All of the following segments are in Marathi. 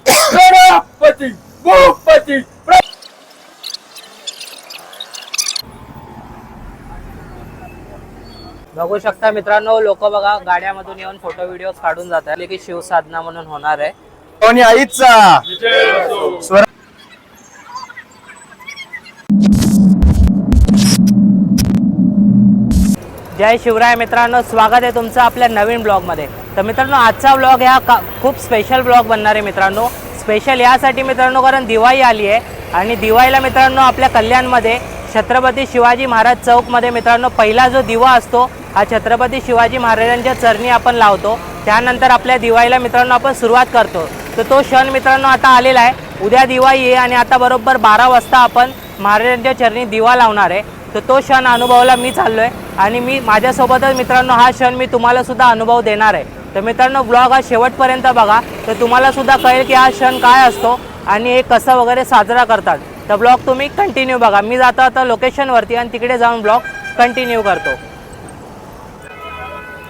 गणपती! भूपती! बघू शकता मित्रांनो लोक बघा गाड्यामधून येऊन फोटो व्हिडिओ काढून जात आहे की शिवसाधना म्हणून होणार आहे. भवानी आईचा? स्वर जय शिवराय मित्रांनो स्वागत आहे तुमचं आपल्या नवीन ब्लॉगमध्ये. तर मित्रांनो आजचा ब्लॉग हा का खूप स्पेशल ब्लॉग बनणार आहे मित्रांनो. स्पेशल यासाठी मित्रांनो कारण दिवाळी आली आहे. आणि दिवाळीला मित्रांनो आपल्या कल्याणमध्ये छत्रपती शिवाजी महाराज चौकमध्ये मित्रांनो पहिला जो दिवा असतो हा छत्रपती शिवाजी महाराजांच्या चरणी आपण लावतो. त्यानंतर आपल्या दिवाळीला मित्रांनो आपण सुरुवात करतो. तर तो क्षण मित्रांनो आता आलेला आहे. उद्या दिवाळी आहे आणि आता बरोबर बारा वाजता आपण महाराजांच्या चरणी दिवा लावणार आहे. तर तो क्षण अनुभवाला मी चाललो आहे आणि मी माझ्यासोबतच मित्रांनो हा क्षण मी तुम्हाला सुद्धा अनुभव देणार आहे. तर मित्रांनो ब्लॉग हा शेवटपर्यंत बघा. तर तुम्हाला सुद्धा कळेल की हा क्षण काय असतो आणि हे कसं वगैरे साजरा करतात. तर ब्लॉग तुम्ही कंटिन्यू बघा. मी जातो आता लोकेशनवरती आणि तिकडे जाऊन ब्लॉग कंटिन्यू करतो.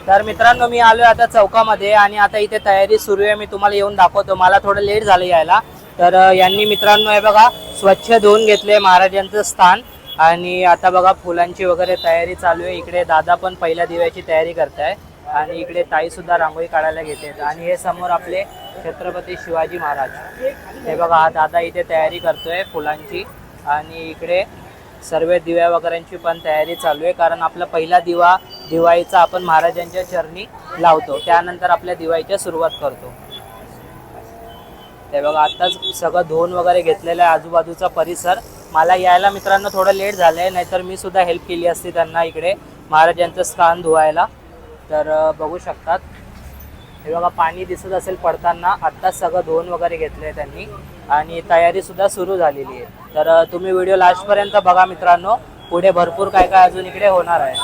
तर मित्रांनो मी आलोय आता चौकामध्ये आणि आता इथे तयारी सुरू आहे. मी तुम्हाला येऊन दाखवतो. मला थोडं लेट झालं यायला. तर यांनी मित्रांनो हे बघा स्वच्छ धुवून घेतले महाराजांचं स्थान. आणि आता बघा फुलांची वगैरे तयारी चालू आहे. इकडे दादा पण पहिल्या दिव्याची तयारी करताय. आणि इकडे ताई सुद्धा रांगोळी काढायला घेते आणि हे समोर आपले छत्रपती शिवाजी महाराज. हे बघा हा दादा इथे तयारी करतोय फुलांची. आणि इकडे सर्व दिव्या वगैरेंची पण तयारी चालू आहे. कारण आपला पहिला दिवा दिवाळीचा आपण महाराजांच्या चरणी लावतो. त्यानंतर आपल्या दिवाळीच्या सुरुवात करतो. ते बघा आताच सगळं धुवून वगैरे घेतलेलं आहे. आजूबाजूचा परिसर मला यायला मित्रांनो थोडं लेट झालंय नाहीतर मी सुद्धा हेल्प केली असती त्यांना इकडे. महाराजांचं स्थान धुवायला. तर बघू शकतात. हे बघा पाणी दिसत असेल पडताना. आत्ताच सगळं धुवून वगैरे घेतलं आहे त्यांनी. आणि तयारी सुद्धा सुरू झालेली आहे. तर तुम्ही व्हिडिओ लास्टपर्यंत बघा मित्रांनो. पुढे भरपूर काय काय अजून इकडे होणार आहे.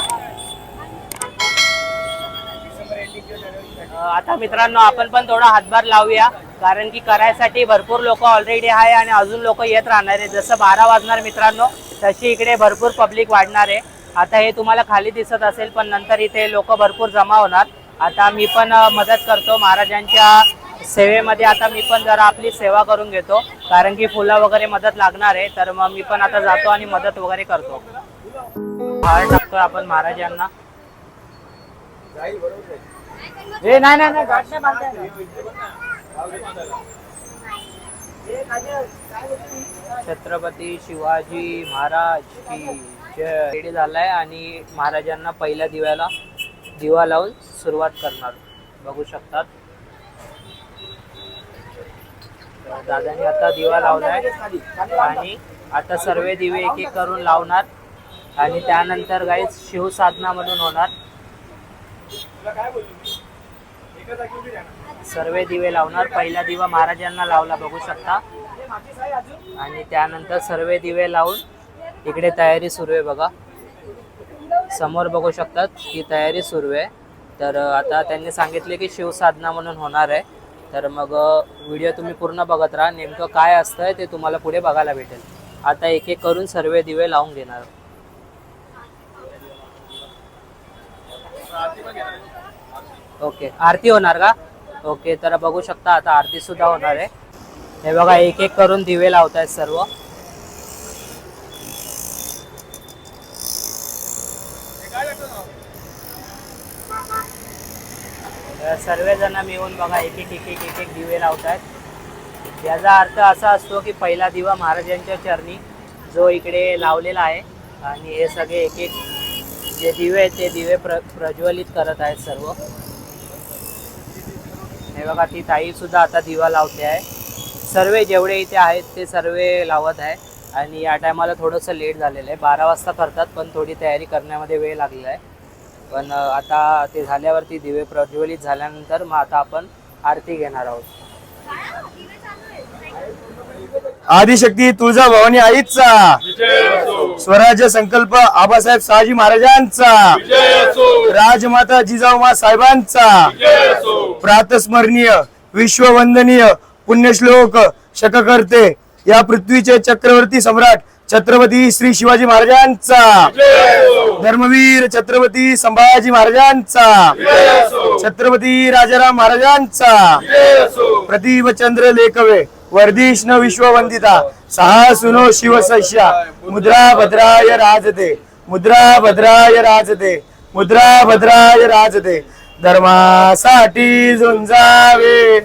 आता मित्रांनो आपण पण थोडा हातभार लावूया. कारण की करायसाठी भरपूर लोक ऑलरेडी आहे आणि अजून लोक येत राहणार आहे. जसं बारा वाजणार मित्रांनो तशी इकडे भरपूर पब्लिक वाढणार आहे. आता हे तुम्हाला खाली दिसत असेल पण नंतर इथे लोक भरपूर जमा होणार. आता मी पण मदत करतो महाराजांच्या सेवेमध्ये. आता मी पण जरा आपली सेवा करून घेतो. कारण की फुलं वगैरे मदत लागणार आहे. तर मग मी पण आता जातो आणि मदत वगैरे करतो. हार टाकतोय आपण महाराजांना. नाही नाही नाही छत्रपती शिवाजी महाराज की जय. रेडी झालाय आणि महाराजांना पहिल्या दिव्याला दिवा लावून सुरुवात करणार. बघू शकतात. दादांनी दादाने आता दिवा लावलाय आणि आता सर्व दिवे एक एक करून लावणार आणि त्यानंतर काही शिवसाधना म्हणून होणार. सर्व दिवे लावणार. पहिला दिवा महाराजांना लावला बघू शकता. आणि त्यानंतर सर्व दिवे लावून इकडे तयारी सुरू आहे बघा. समोर बघू शकतात ही तयारी सुरू आहे. तर आता त्यांनी सांगितले की शिवसाधना म्हणून होणार आहे. तर मग व्हिडिओ तुम्ही पूर्ण बघत राहा. नेमकं काय असतंय ते तुम्हाला पुढे बघायला भेटेल. आता एक एक करून सर्व दिवे लावून घेणार. ओके. आरती होणार का? ओके तर बघू शकता आता आरती सुद्धा होणार आहे. हे बघा एक एक करून दिवे लावत आहेत सर्व सर्वजण मिळून बघा एक एक एक एक एक एक दिवे लावत आहेत याचा अर्थ असा असतो की पहिला दिवा महाराजांच्या चरणी जो इकडे लावलेला आहे आणि हे सगळे एक एक जे दिवे आहेत ते दिवे प्र प्रज्वलित करत आहेत सर्व. हे बघा ती ताई सुद्धा आता दिवा लावते आहे. सर्व जेवढे इथे आहेत ते सर्व लावत आहे. आणि या टायमाला थोडंसं लेट झालेलं आहे. बारा वाजता करतात पण थोडी तयारी करण्यामध्ये वेळ लागलेला आहे. पण आता ते झाल्यावरती दिवे प्रज्वलित झाल्यानंतर मग आता आपण आरती घेणार आहोत. आदिशक्ती तुळजा भवानी आईचा. स्वराज्य संकल्प आबासाहेब शहाजी महाराजांचा. राजमाता जिजाऊमा साहेबांचा. प्रातस्मरणीय विश्ववंदनीय पुण्यश्लोक शककर्ते या पृथ्वीचे चक्रवर्ती सम्राट छत्रपती श्री शिवाजी महाराजांचा. धर्मवीर छत्रपती संभाजी महाराजांचा. छत्रपती राजाराम महाराजांचा. प्रतिभचंद्र लेखवे वर्धिष्ण विश्ववंदिता सहा सुनो शिवसश्या मुद्रा भद्राय राजते मुद्रा भद्राय राजते मुद्रा भद्राय राजते. धर्मासाठी झुंजावे.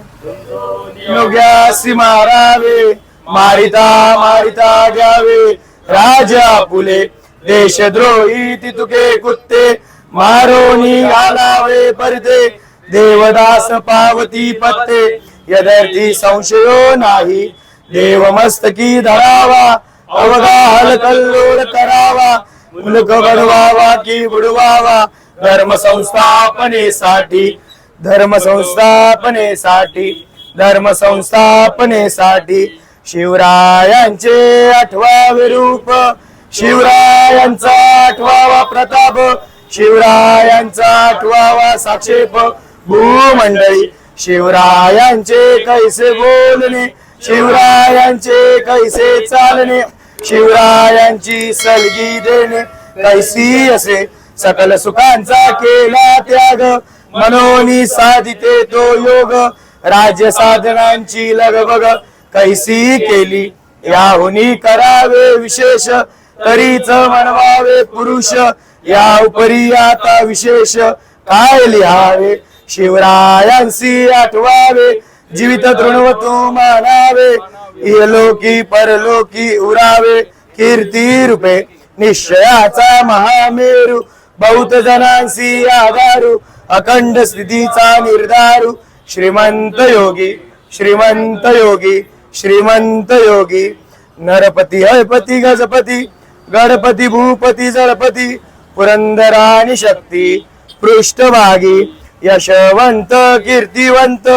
योग्यासी मारावे. मारिता मारिता घ्यावे. राजा फुले देशद्रोही ती तुके कुत्ते. मारोनी घालावे परते देवदास पावती पत्ते. यदर्थी संशयो नाही. देवमस्तकी धरावा. अवगाहल कल्लोळ करावा. मुलक बडवावा की बुडवावा. धर्म संस्थापनेसाठी धर्म संस्थापनेसाठी धर्म संस्थापनेसाठी शिवरायांचे आठवावे रूप. शिवरायांचा आठवावा प्रताप. शिवरायांचा आठवावा साक्षेप. भूमंडळी शिवरायांचे कैसे बोलणे? शिवरायांचे कैसे चालणे? शिवरायांची सलगी देणे कैसी असे? सकल सुखांचा केला त्याग. मनोनी साधिते तो योग. राज्य साधनांची लगबग कैसी केली? याहुनी करावे विशेष. तरीच म्हणवावे पुरुष. या उपरी आता विशेष. काय लिहावे? शिवरायांशी आठवावे. जीवित तृणवतो मानावे. इहलोकी परलोकी उरावे. कीर्ती रूपे. निश्चयाचा महामेरू. बहुत जनांसी आधारू अखंड स्थितीचा निर्धारू. श्रीमंत योगी श्रीमंत योगी श्रीमंत योगी. नरपती हयपती गजपती गणपती भूपती जळपती पुरंदराणी शक्ती पृष्ठभागी यशवंत कीर्तिवंत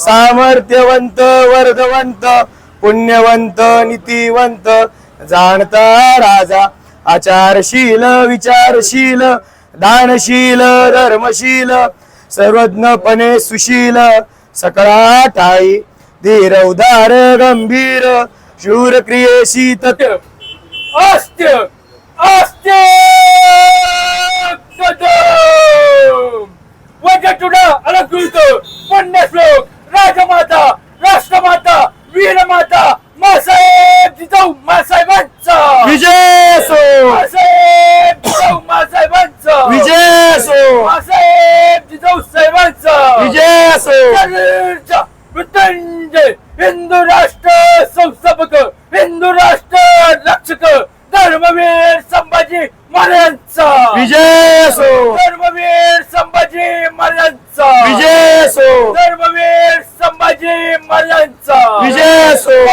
सामर्थ्यवंत वर्धवंत पुण्यवंत नीतिवंत जाणता राजा आचारशील विचारशील दानशील धर्मशील सर्वज्ञपणे सुशील सकळा ठाई धीर उदार गंभीर शूर क्रियेशी तत्य अस्त्य अस्त्य वजटुड अलकृत पुण्यश्लोक राजमाता राष्ट्रमाता वीरमाता मासाहेब जिजाऊ मासाहेबांचा विजय असो मासाहेब जिजाऊ मासाहेबांचा विजय असो मासाहेब जिजाऊ साहेबांचा विजय असो शरीरचा मृत्युंजय हिंदू राष्ट्र संस्थापक हिंदू राष्ट्र रक्षक धर्मवीर संभाजी महाराजांचा. विजय असो. धर्मवीर संभाजी महाराजांचा. विजय असो. धर्मवीर संभाजी महाराजांचा. विजय असो.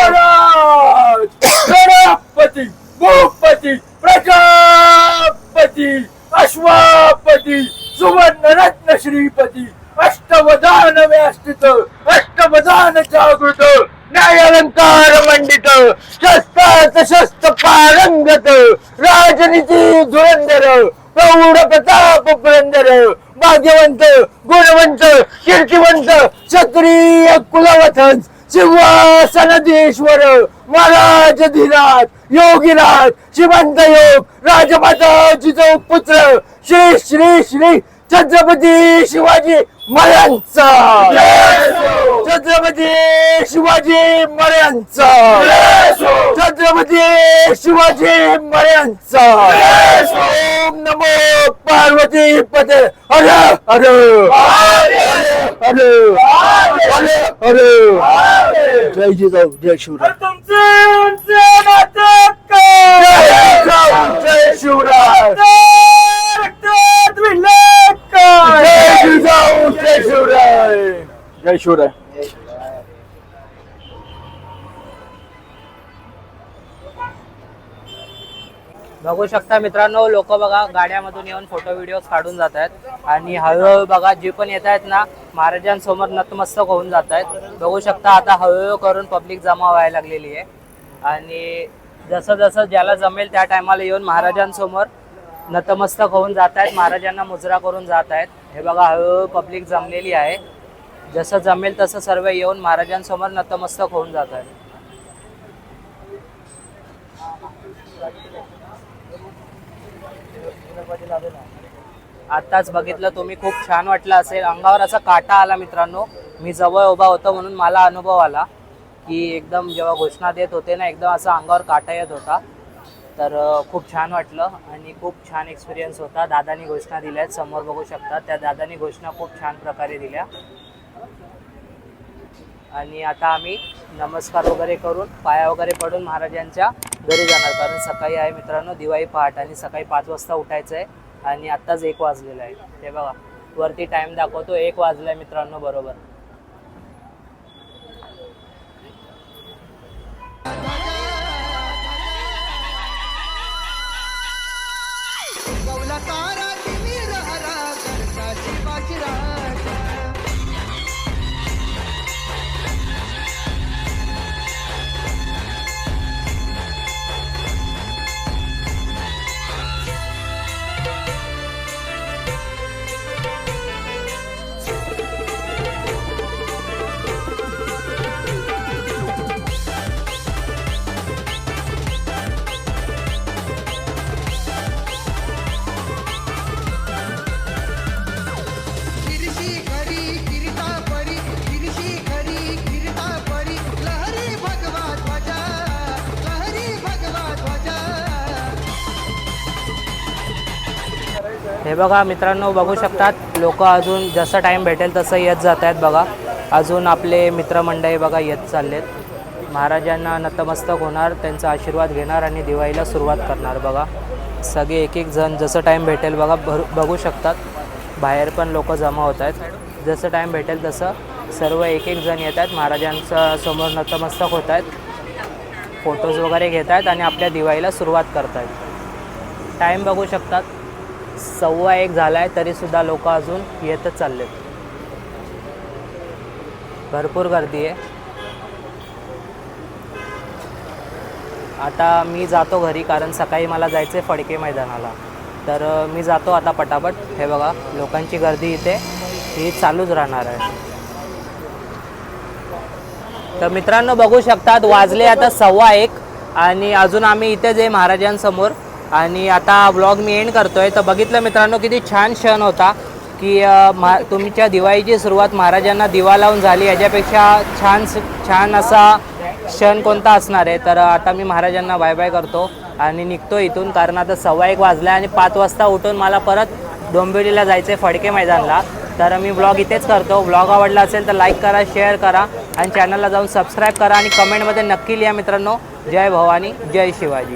गणपती भूपती प्रजापती अश्वापती सुवर्ण रत्न श्रीपती अष्टवधान व्यास्थित अष्टवधान जागृत न्यायालंकार मंडित शस्त्रात शस्त्र पारंगत राजनीती धुरंधर प्रौढ प्रताप पुरंदर भाग्यवंत गुणवंत कीर्तिवंत क्षत्रिय कुलवथन सिंहासनधीश्वर महाराज धीराज योगीराज श्रीमंत योग राजमाता जिजाऊ पुत्र श्री श्री श्री छत्रपती शिवाजी महाराजांचा. छत्रपती शिवाजी महाराजांचा छत्रपती शिवाजी महाराजांचा ओम नमो पार्वती पते. हर हर हर हर हर जय जिजाऊ जय शिवराय. जय शिवराय. जय जिजाऊ जय शिवराय. जय शिवराय. बघू शकता मित्रांनो लोक बघा गाड्यामधून येऊन फोटो व्हिडिओ काढून जात आहेत आणि हळूहळू बघा जे पण येत आहेत ना महाराजांसमोर नतमस्तक होऊन जात आहेत बघू शकता आता हळूहळू करून पब्लिक जमा व्हायला लागलेली आहे. आणि जसं जसं ज्याला जमेल त्या टायमाला येऊन महाराजांसमोर नतमस्तक होऊन जात आहेत महाराजांना मुजरा करून जात आहेत हे बघा हळूहळू पब्लिक जमलेली आहे. जसं जमेल तसं सर्व येऊन महाराजांसमोर नतमस्तक होऊन जात आहेत आत्ताच बघितलं तुम्ही खूप छान वाटलं असेल. अंगावर असा काटा आला मित्रांनो. मी जवळ उभा होतो म्हणून मला अनुभव आला की एकदम जेव्हा घोषणा देत होते ना एकदम असा अंगावर काटा येत होता. तर खूप छान वाटलं आणि खूप छान एक्सपिरियन्स होता. दादानी घोषणा दिल्या आहेत समोर बघू शकता. त्या दादानी घोषणा खूप छान प्रकारे दिल्या. आणि आता आम्ही नमस्कार वगैरे करून पाया वगैरे पडून महाराजांच्या घरी जाणार. कारण सकाळी आहे मित्रांनो दिवाळी पहाट आणि सकाळी पाच वाजता उठायचं आहे आणि आत्ताच एक वाजलेला आहे. ते बघा वरती टाईम दाखवतो एक वाजला आहे मित्रांनो बरोबर. हे बघा मित्रांनो बघू शकतात लोक अजून जसं टाईम भेटेल तसं येत जात आहेत बघा. अजून आपले मित्रमंडळी बघा येत चाललेत. महाराजांना नतमस्तक होणार त्यांचा आशीर्वाद घेणार आणि दिवाळीला सुरुवात करणार बघा. सगळे एक एक जण जसं टाईम भेटेल बघा भर बघू शकतात. बाहेर पण लोक जमा होत आहेत. जसं टाईम भेटेल तसं सर्व एक एक जण येत आहेत. महाराजांच्या समोर नतमस्तक होत आहेत. फोटोज वगैरे घेत आहेत आणि आपल्या दिवाळीला सुरुवात करत आहेत. टाईम बघू शकतात. सव्वा एक झाला आहे तरीसुद्धा लोक अजून येतच चाललेत. भरपूर गर्दी आहे. आता मी जातो घरी कारण सकाळी मला जायचं आहे फडके मैदानाला. तर मी जातो आता पटापट. हे बघा लोकांची गर्दी इथे ही चालूच राहणार आहे. तर मित्रांनो बघू शकतात वाजले आता सव्वा एक. आणि अजून आम्ही इथेच आहे महाराजांसमोर आणि आता ब्लॉग मी एंड करतोय. तर बघितलं मित्रांनो किती छान क्षण होता की मा तुमच्या दिवाळीची सुरुवात महाराजांना दिवा लावून झाली. याच्यापेक्षा छान छान असा क्षण कोणता असणार आहे? तर आता मी महाराजांना बाय बाय करतो आणि निघतो इथून. कारण आता सव्वा एक वाजला आणि पाच वाजता उठून मला परत डोंबिवलीला जायचं आहे फडके मैदानला. तर मी ब्लॉग इथेच करतो. ब्लॉग आवडला असेल तर लाईक करा शेअर करा आणि चॅनलला जाऊन सबस्क्राईब करा आणि कमेंटमध्ये नक्की लिहा मित्रांनो. जय भवानी जय Shivaji.